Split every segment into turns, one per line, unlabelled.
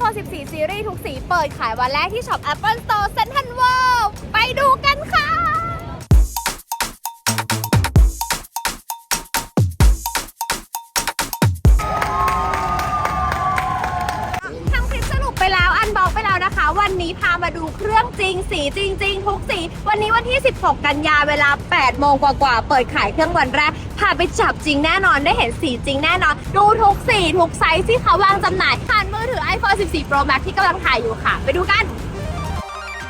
iPhone 14 Series ทุกสีเปิดขายวันแรกที่ช็อป Apple Store Central World ไปดูกันค่ะ นี้พามาดูเครื่องจริง สีจริง ๆ ทุกสี วันนี้วันที่ 16 กันยาเวลา 8 โมงกว่าๆ เปิดขายเครื่องวันแรก พาไปจับจริงแน่นอน ได้เห็นสีจริงแน่นอน ดูทุกสี ทุกไซส์ที่เขาวางจำหน่าย ผ่านมือถือ iPhone 14 Pro Max ที่กำลังถ่ายอยู่ค่ะ ไปดูกัน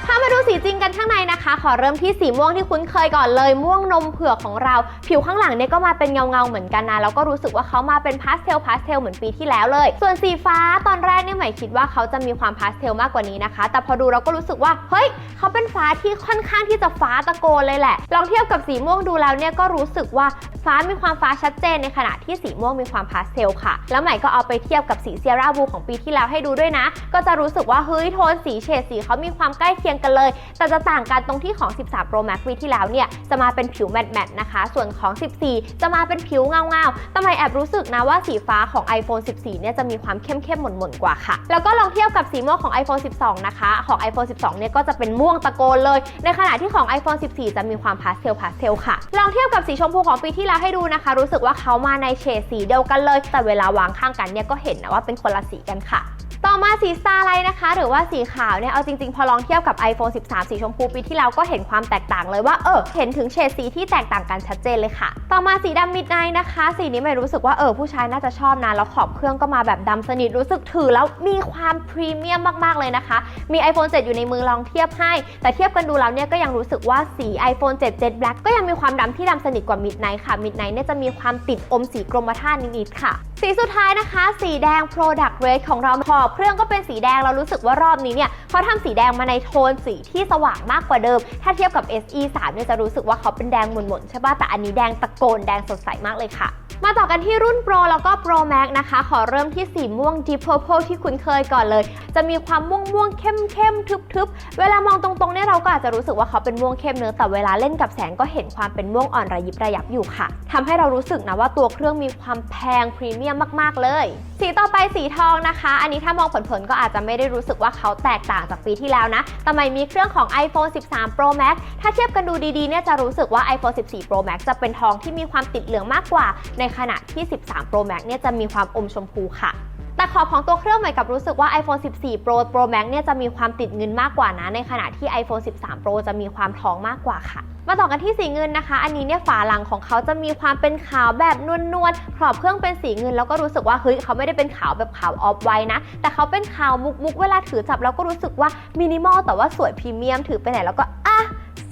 พามาดูสีจริงกันข้างในนะคะ ขอเริ่มที่สีม่วงที่คุ้นเคยก่อนเลยม่วงนมเผือกของเรา ผิวข้างหลังเนี่ยก็มาเป็นเงาเงาๆเหมือนกันนะแล้วก็รู้สึกว่าเขามาเป็นพาสเทลพาสเทลเหมือนปีที่แล้วเลย ส่วนสีฟ้าตอนแรกเนี่ยใหม่คิดว่าเขาจะมีความพาสเทลมากกว่านี้นะคะ แต่พอดูเราก็รู้สึกว่าเฮ้ยเขาเป็นฟ้าที่ค่อนข้างที่จะฟ้าตะโกนเลยแหละ ลองเทียบกับสีม่วงดูแล้วเนี่ยก็รู้สึกว่าฟ้ามีความฟ้าชัดเจนในขณะที่สีม่วงมีความพาสเทลค่ะ แล้วใหม่ก็เอาไปเทียบกับสีเซียร่าบูของปีที่แล้วให้ดูด้วยนะ ก็จะรู้สึกว่าเฮ้ยโทนสีเฉดสีเขามีความใกล้เคียงกันเลย แต่จะต่างกันตรงที่ของ 13 Pro Max ปีที่แล้วเนี่ยจะมาเป็นผิวแมตต์ๆนะคะ ส่วนของ 14 จะมาเป็นผิวเงาๆแต่ใหม่แอบรู้สึกนะว่าสีฟ้าของ iPhone 14 เนี่ยจะมีความเข้มๆหม่นๆกว่าค่ะ แล้วก็ลองเทียบกับสีม่วงของ iPhone 12 นะคะ ของ iPhone 12 เนี่ยก็จะเป็นม่วงตะโกนเลย ในขณะที่ของ iPhone 14 จะมีความพาสเทลพาสเทลค่ะ ลองเทียบกับสีชมพูของปีที่แล้วให้ดูนะคะ รู้สึกว่าเขามาในเฉดสีเดียวกันเลย แต่เวลาวางข้างกันเนี่ยก็เห็นนะว่าเป็นคนละสีกันค่ะ ต่อมาสี Starlight นะคะ หรือว่าสีขาวเนี่ย เอาจริง ๆ พอลองเทียบกับ iPhone 13 สีชมพูปีที่แล้วก็เห็นความแตกต่างเลยว่า เออ เห็นถึงเฉดสีที่แตกต่างกันชัดเจนเลยค่ะ ต่อมาสีดำ Midnight นะคะ สีนี้ไม่รู้สึกว่าเออผู้ชายน่าจะชอบนะ แล้วขอบเครื่องก็มาแบบดำสนิทรู้สึกถือแล้วมีความพรีเมียมมาก ๆ เลยนะคะ มี iPhone 7 อยู่ในมือลองเทียบให้ แต่เทียบกันดูแล้วเนี่ยก็ยังรู้สึกว่าสี iPhone 7 7 Black ก็ยังมีความดำที่ดำสนิทกว่า Midnight ค่ะ Midnight เนี่ยจะมีความติดอมสีกรมท่านิดๆค่ะ สีสุดท้ายนะคะ สีแดง Product Red ของเราขอบเครื่องก็เป็นสีแดงเรารู้สึกว่ารอบนี้เนี่ยเขาทำสีแดงมาในโทนสีที่สว่างมากกว่าเดิม ถ้าเทียบกับ SE 3เนี่ยจะรู้สึกว่าเขาเป็นแดงหม่นๆใช่ป่ะแต่อันนี้แดงตะโกนแดงสดใสมากเลยค่ะ มาต่อกันที่รุ่น Pro แล้วก็ Pro Max นะคะ ขอเริ่มที่สีม่วง Deep Purple ที่คุ้นเคยก่อนเลย จะมีความม่วงม่วงๆเข้มเข้มทึบทึบๆเวลามองตรงๆเนี่ยเราก็อาจจะรู้สึกว่าเขาเป็นม่วงเข้มเนื้อแต่เวลาเล่นกับแสงก็เห็นความเป็นม่วงอ่อนระยิบระยับอยู่ค่ะทำให้เรารู้สึกนะว่าตัวเครื่องมีความแพงพรีเมียมมากๆเลย สีต่อไปสีทองนะคะ อันนี้ถ้ามองเผินๆก็อาจจะไม่ได้รู้สึกว่าเขาแตกต่างจากปีที่แล้วนะ แต่ไม่มีเครื่องของ iPhone 13 Pro Max ถ้าเทียบกันดูดีๆเนี่ยจะรู้สึกว่า iPhone 14 Pro Max จะเป็นทองที่มีความติดเหลืองมากกว่า ในขณะที่ 13 Pro Max เนี่ยจะมีความอมชมพูค่ะ แต่ขอบของตัวเครื่องใหม่กับรู้สึกว่า iPhone 14 Pro Pro Max เนี่ยจะมีความติดเงินมากกว่านะ ในขณะที่ iPhone 13 Pro จะมีความท้องมากกว่าค่ะ มาต่อกันที่สีเงินนะคะ อันนี้เนี่ยฝาหลังของเขาจะมีความเป็นขาวแบบนวลๆขอบเครื่องเป็นสีเงินแล้วก็รู้สึกว่าเฮ้ยเขาไม่ได้เป็นขาวแบบขาวออฟไวท์นะ แต่เขาเป็นขาวมุกๆเวลาถือจับแล้วก็รู้สึกว่ามินิมอลแต่ว่าสวยพรีเมียมถือไปไหนแล้วก็อะ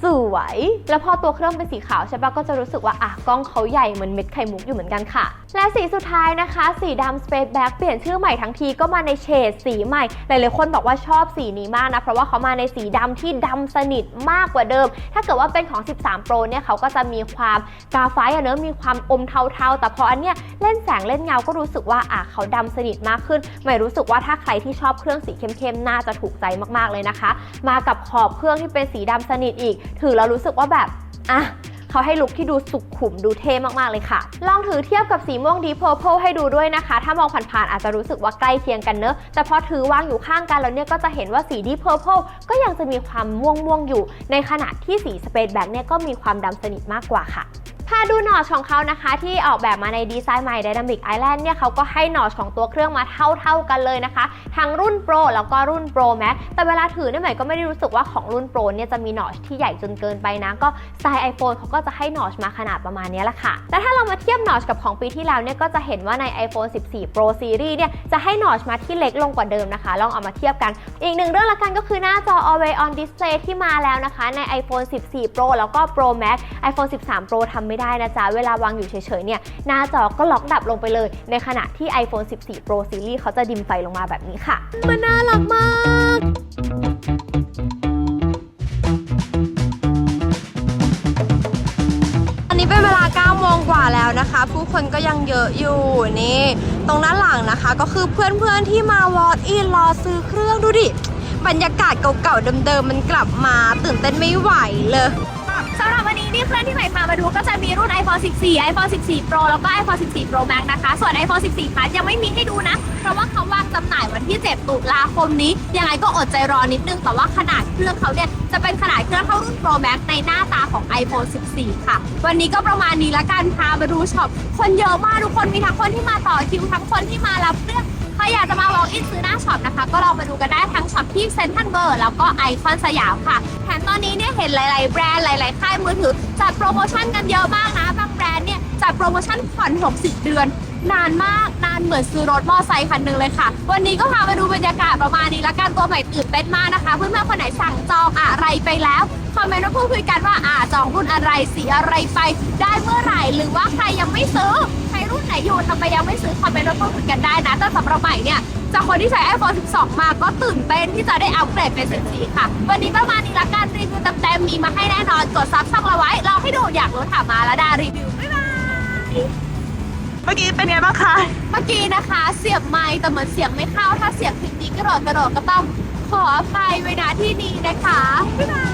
สวย แล้วพอตัวเครื่องเป็นสีขาวใช่ปะก็จะรู้สึกว่าอะกล้องเขาใหญ่เหมือนเม็ดไข่มุกอยู่เหมือนกันค่ะ และสีสุดท้ายนะคะ สีดำ Space Back เปลี่ยนชื่อใหม่ทั้งทีก็มาในเฉดสีใหม่ หลายๆคนบอกว่าชอบสีนี้มากนะ เพราะว่าเขามาในสีดำที่ดำสนิทมากกว่าเดิม ถ้าเกิดว่าเป็นของ 13 Pro เนี่ยเขาก็จะมีความกาไฟอะเนอะมีความอมเทาๆ แต่พออันเนี้ยเล่นแสงเล่นเงาก็รู้สึกว่าอะเขาดำสนิทมากขึ้นใหม่รู้สึกว่าถ้าใครที่ชอบเครื่องสีเข้มๆน่าจะถูกใจมากๆเลยนะคะ มากับขอบเครื่องที่เป็นสีดำสนิทอีกถือแล้วรู้สึกว่าแบบอะเขาให้ลุคที่ดูสุขุมดูเท่มากๆเลยค่ะ ลองถือเทียบกับสีม่วงดีเพอร์เพลให้ดูด้วยนะคะ ถ้ามองผ่านๆอาจจะรู้สึกว่าใกล้เคียงกันเนอะ แต่พอถือวางอยู่ข้างกันแล้วเนี่ยก็จะเห็นว่าสีดีเพอร์เพลก็ยังจะมีความม่วงม่วงๆอยู่ ในขณะที่สีสเปซแบ็กเนี่ยก็มีความดำสนิทมากกว่าค่ะ ถ้าดูหนอชของเขานะคะ ที่ออกแบบมาในดีไซน์ใหม่ Dynamic Island เนี่ยเขาก็ให้หนอชของตัวเครื่องมาเท่าๆกันเลยนะคะ ทั้งรุ่น Pro แล้วก็รุ่น Pro Max แต่เวลาถือเนี่ยใหม่ก็ไม่ได้รู้สึกว่าของรุ่น Pro เนี่ยจะมีหนอชที่ใหญ่จนเกินไปนะ ก็ไตล์ iPhone เขาก็จะให้หนอชมาขนาดประมาณนี้แหละค่ะ แต่ถ้าเรามาเทียบหนอชกับของปีที่แล้วเนี่ยก็จะเห็นว่าใน iPhone 14 Pro Series เนี่ยจะให้หนอชมาที่เล็กลงกว่าเดิมนะคะ ลองเอามาเทียบกัน อีกหนึ่งเรื่องละกันก็คือหน้าจอ Always on Display ที่มาแล้วนะคะ ใน iPhone 14 Pro แล้วก็ Pro Max iPhone 13 Pro ทำไม่ได้นะจ๊ะ เวลาวางอยู่เฉยๆเนี่ยหน้าจอก็ล็อกดับลงไปเลย ในขณะที่ iPhone 14 Pro Series เขาจะดิมไฟลงมาแบบนี้ค่ะ มันน่ารักมากอันนี้เป็นเวลา9โมงกว่าแล้วนะคะ ผู้คนก็ยังเยอะอยู่นี่ ตรงด้านหลังนะคะ ก็คือเพื่อนๆที่มาวอล์อินรอซื้อเครื่องดูดิ บรรยากาศเก่าๆเดิมๆมันกลับมาตื่นเต้นไม่ไหวเลย
สำหรับวันนี้นี่เพื่อนที่ใหม่พามาดูก็จะมีรุ่น iPhone 14 iPhone 14 Pro แล้วก็ iPhone 14 Pro Max นะคะ ส่วน iPhone 14 Plus ยังไม่มีให้ดูนะ เพราะว่าเขาวางจำหน่ายวันที่ 7 ตุลาคมนี้ ยังไงก็อดใจรอนิดนึง แต่ว่าขนาดเครื่องเขาเนี่ยจะเป็นขนาดเครื่องเท่ารุ่น Pro Max ในหน้าตาของ iPhone 14 ค่ะ วันนี้ก็ประมาณนี้ละกันพามาดูช็อปคนเยอะมากทุกคนมีทั้งคนที่มาต่อคิวทั้งคนที่มารับเครื่อง ใครอยากจะมา walk in ซื้อหน้าช็อปนะคะ ก็ลองมาดูกันได้ทั้งช็อปที่เซ็นทรัลเวิร์แล้วก็ไอคอนสยามค่ะแถมตอนนี้เนี่ยเห็นหลาย ๆ แบรนด์หลาย ๆ ค่ายมือถือจัดโปรโมชั่นกันเยอะมากนะ บางแบรนด์เนี่ยจัดโปรโมชั่นผ่อน 60 เดือน นานมาก นานเหมือนซื้อรถมอไซค์คันหนึ่งเลยค่ะ วันนี้ก็พามาดูบรรยากาศประมาณนี้ละกันตัวใหม่ตื่นเต้นมากนะคะ เพื่อนๆคนไหนสั่งจองอะไรไปแล้วคอมเมนต์มาพูดคุยกันว่าอ่าจองรุ่นอะไรสีอะไรไปได้เมื่อไหร่หรือว่าใครยังไม่ซื้อ รรุ่นไหนอยู่ทำไมยังไม่ซื้อคอมเมนต์มาพูดคุยกันได้นะ แต่สำหรับใหม่เนี่ยจากคนที่ใช้ iPhone 12 มาก็ตื่นเต้นที่จะได้อัปเกรดเป็น14ค่ะ วันนี้ประมาณนี้ละกันรีวิวเต็มๆมีมาให้แน่นอน กดซับช่องเราไว้รอให้ดูอยากรู้ถามมาแล้วดารีวิวบ๊ายบาย
เมื่อกี้เป็นไงบ้างคะ
เมื่อกี้นะคะ เสียบไม้แต่เหมือนเสียงไม่เข้าถ้าเสียงคลิปนี้กระโดดกระโดดก็ต้องขออภัยไว้ณที่นี้นะคะบ๊ายบาย